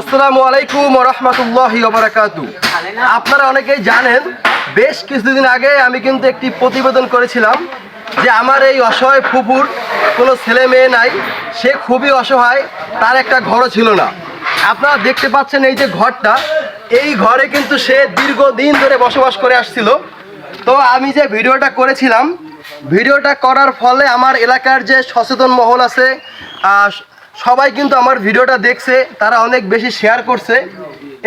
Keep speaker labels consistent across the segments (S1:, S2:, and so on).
S1: আসসালামু আলাইকুম রহমতুল্লাহ আপনারা অনেকেই জানেন, বেশ কিছুদিন আগে আমি কিন্তু একটি প্রতিবেদন করেছিলাম যে আমার এই অসহায় ফুপুর কোনো ছেলে মেয়ে নাই, সে খুবই অসহায়, তার একটা ঘরও ছিল না। আপনারা দেখতে পাচ্ছেন এই যে ঘরটা, এই ঘরে কিন্তু সে দীর্ঘদিন ধরে বসবাস করে আসছিল। তো আমি যে ভিডিওটা করেছিলাম, ভিডিওটা করার ফলে আমার এলাকার যে সচেতন মহল আছে সবাই কিন্তু আমার ভিডিওটা দেখছে, তারা অনেক বেশি শেয়ার করছে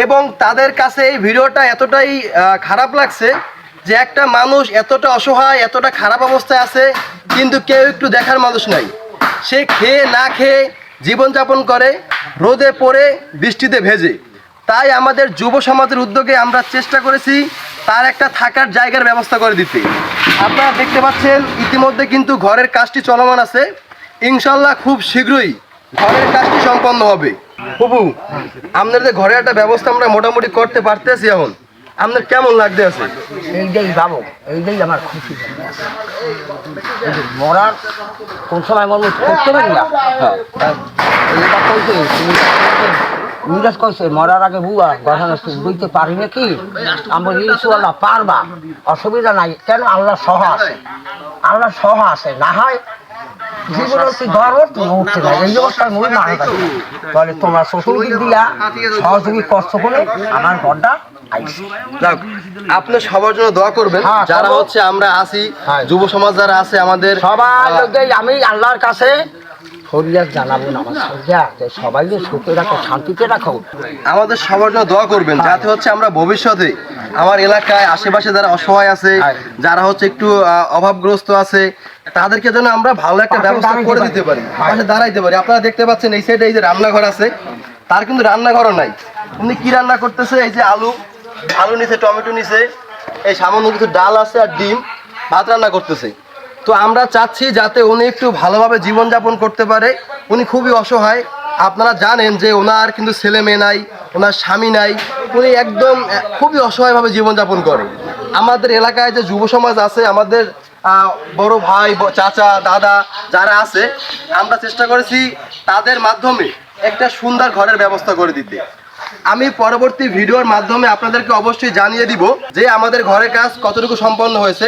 S1: এবং তাদের কাছে এই ভিডিওটা এতটাই খারাপ লাগছে যে একটা মানুষ এতটা অসহায়, এতটা খারাপ অবস্থায় আছে, কিন্তু কেউ একটু দেখার মানুষ নাই। সে খেয়ে না খেয়ে জীবনযাপন করে, রোদে পড়ে, বৃষ্টিতে ভেজে। তাই আমাদের যুব সমাজের উদ্যোগে আমরা চেষ্টা করেছি তার একটা থাকার জায়গার ব্যবস্থা করে দিতে। আপনারা দেখতে পাচ্ছেন, ইতিমধ্যে কিন্তু ঘরের কাজটি চলমান আছে। ইনশাল্লাহ খুব শীঘ্রই ঘরের কাজটি সম্পন্ন হবে। বুবু আপনাদের ঘরে একটা ব্যবস্থা আমরা মোটামুটি করতে পারতেছি এখন আপনার কেমন লাগতে আছে?
S2: এইটাই ভাবো এইটাই আমার খুশি যে মরার কোন সময় মনে করতে পারি না? কইছে ইংরেজ কইছে মরার আগে বুয়া গঠন বুঝতে পারি না কি আমরা পারবা। অসুবিধা নাই কেন? আল্লাহ সহ আছে। আল্লাহ সহ আছে না হয় জীবনের তুই গর্ব তুমি উঠতে পারে এই অবস্থায় না তাহলে তোমরা শ্বশুর দিয়া সহযোগী কষ্ট করে আমার ঘরটা
S1: আপনি সবার জন্য দোয়া করবেন।
S2: হ্যাঁ,
S1: যারা হচ্ছে আমরা আছি
S2: হ্যাঁ।
S1: যুব সমাজ যারা আছে আমাদের
S2: সবার আমি আল্লাহর কাছে ফরিয়াদ জানাব না আমার সরিয়া যে সবাই সুখে রাখো শান্তিতে রাখো।
S1: আমাদের সবার জন্য দোয়া করবেন যাতে হচ্ছে আমরা ভবিষ্যতে আমার এলাকায় আশেপাশে যারা অসহায় আছে
S2: হ্যাঁ।
S1: যারা হচ্ছে একটু অভাবগ্রস্ত আছে তাদেরকে যেন আমরা ভালো একটা ব্যবস্থা করে দিতে পারি
S2: হ্যাঁ।
S1: পাশে দাঁড়াইতে পারি। আপনারা দেখতে পাচ্ছেন এই সাইডে এই যে রান্নাঘর আছে তার কিন্তু রান্নাঘরও নাই। উনি কি রান্না করতেছে? এই যে আলু আলু নিচে টমেটো নিচে এই সামান্য কিছু ডাল আছে আর ডিম ভাত রান্না করতেছে। তো আমরা চাচ্ছি যাতে উনি একটু ভালোভাবে জীবনযাপন করতে পারে। উনি খুবই অসহায়। আপনারা জানেন যে ওনার কিন্তু ছেলে মেয়ে নাই, ওনার স্বামী নাই। উনি একদম খুবই অসহায়ভাবে জীবনযাপন করে। আমাদের এলাকায় যে যুব সমাজ আছে, আমাদের বড় ভাই চাচা, দাদা যারা আছে, আমরা চেষ্টা করেছি তাদের মাধ্যমে একটা সুন্দর ঘরের ব্যবস্থা করে দিতে। আমি পরবর্তী ভিডিওর মাধ্যমে আপনাদেরকে অবশ্যই জানিয়ে দিব যে আমাদের ঘরের কাজ কতটুকু সম্পন্ন হয়েছে।